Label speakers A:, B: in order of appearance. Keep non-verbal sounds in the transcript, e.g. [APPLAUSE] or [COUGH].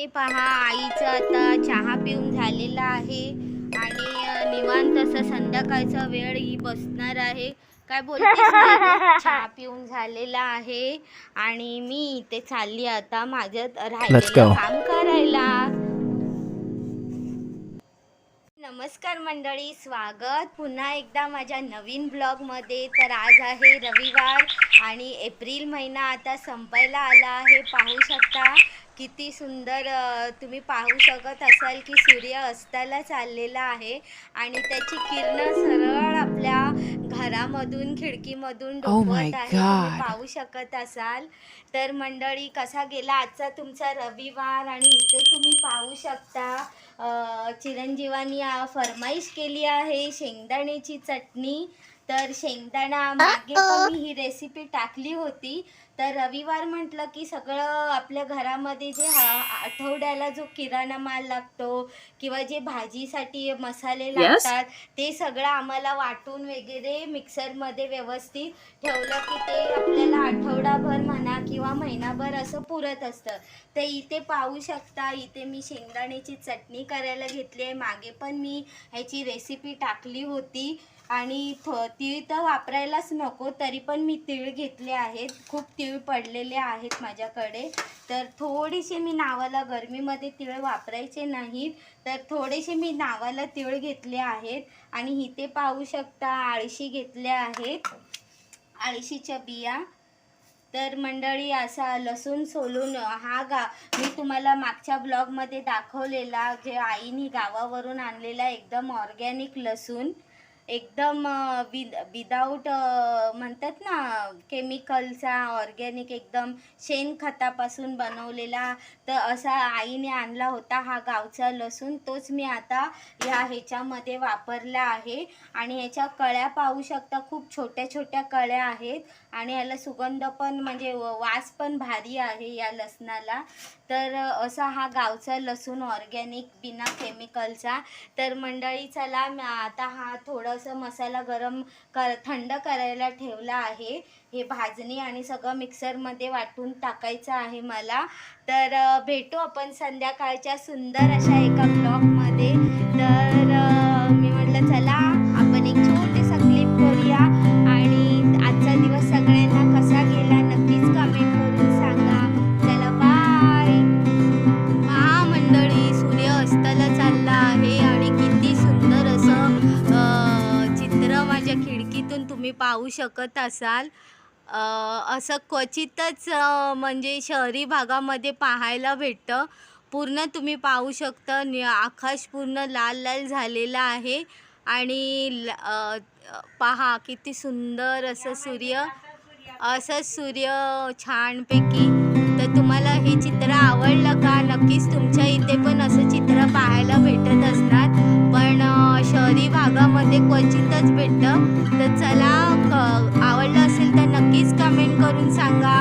A: इथे पहा आईचं आता चहा पिऊन झालेला आहे आणि निवांत असं संध्याकाळचा वेळ ही बसणार आहे. काय गं? [LAUGHS] चहा पिऊन झालेला आहे आणि मी इथे चालली आता राहिलेलं
B: go.
A: काम करायला. नमस्कार मंडळी स्वागत. पुन्हा एकदा माझ्या नवीन ब्लॉगमध्ये. तर आज आहे रविवार आणि एप्रिल महिना आता संपायला आला आहे. पाहू शकता किती सुंदर तुम्ही पाहू शकत असाल की सूर्य अस्ताला चाललेला आहे आणि त्याची किरणं सरळ आपल्या घरामधून खिडकीमधून
B: Oh
A: डोकवत आहे तुम्ही. पाहू शकत असाल. तर मंडळी कसा गेला आजचा तुमचा रविवार? आणि इथे तुम्ही पाहू शकता चिरंजीवानी फरमाईश केली आहे शेंगदाण्याची चटणी. तर शेंगदाणा मागे पण मी ही रेसिपी टाकली होती. तर रविवार म्हटलं की सगळं आपल्या घरामध्ये जे हा आठवड्याला जो किराणा माल लागतो किंवा जे भाजीसाठी मसाले लागतात ते सगळं आम्हाला वाटून वगैरे मिक्सरमध्ये व्यवस्थित ठेवलं की ते आपल्याला आठवडाभर म्हणा किंवा महिनाभर असं पुरत असतं. तर इथे पाहू शकता इथे मी शेंगदाण्याची चटणी करायला घेतली आहे. मागे पण मी ह्याची रेसिपी टाकली होती. आणि थ- तीळ तर वापरायलाच नको तरी पण मी तीळ घेतले आहेत. खूप तीळ पडलेले आहेत माझ्याकडे. तर थोडीशी मी नावाला गरमीमध्ये तीळ वापरायचे नाहीत तर थोडेसे मी नावाला तीळ घेतले आहेत. आणि इथे पाहू शकता आळशी घेतल्या आहेत. आळशीच्या बिया. तर मंडळी असा लसूण सोलून हा गा मी तुम्हाला मागच्या ब्लॉगमध्ये दाखवलेला जे आईनी गावावरून आणलेला एकदम ऑर्गॅनिक लसूण. एकदम विद विदाऊट म्हणतात ना केमिकलचा ऑर्गॅनिक एकदम शेणखतापासून बनवलेला तर असा आईने आणला होता हा गावचा लसूण. तोच मी आता ह्या ह्याच्यामध्ये वापरला आहे. आणि ह्याच्या कळ्या पाहू शकता खूप छोट्या छोट्या कळ्या आहेत. आणि याला सुगंध पण म्हणजे व- वास पण भारी आहे या लसणाला. तर असा हा गावचा लसूण ऑर्गॅनिक बिना केमिकलचा. तर मंडळी चला आता हा थोडंसं मसाला गरम कर थंड करायला ठेवला आहे. हे भाजणी आणि सगळं मिक्सरमध्ये वाटून टाकायचं आहे मला. तर भेटू आपण संध्याकाळच्या सुंदर अशा एका ब्लॉगमध्ये. तर पाहू शकत असाल. असं क्वचितच म्हणजे शहरी भागामध्ये पाहायला भेटतं. पूर्ण तुम्ही पाहू शकता नि आकाश पूर्ण लाल लाल झालेलं आहे. आणि पहा किती सुंदर असं सूर्य असं सूर्य छानपैकी. तर तुम्हाला हे चित्र आवडलं का? नक्कीच तुमच्या इथे पण असं क्वचितच भेटतं. तर चला आवडलं असेल तर नक्कीच कमेंट करून सांगा.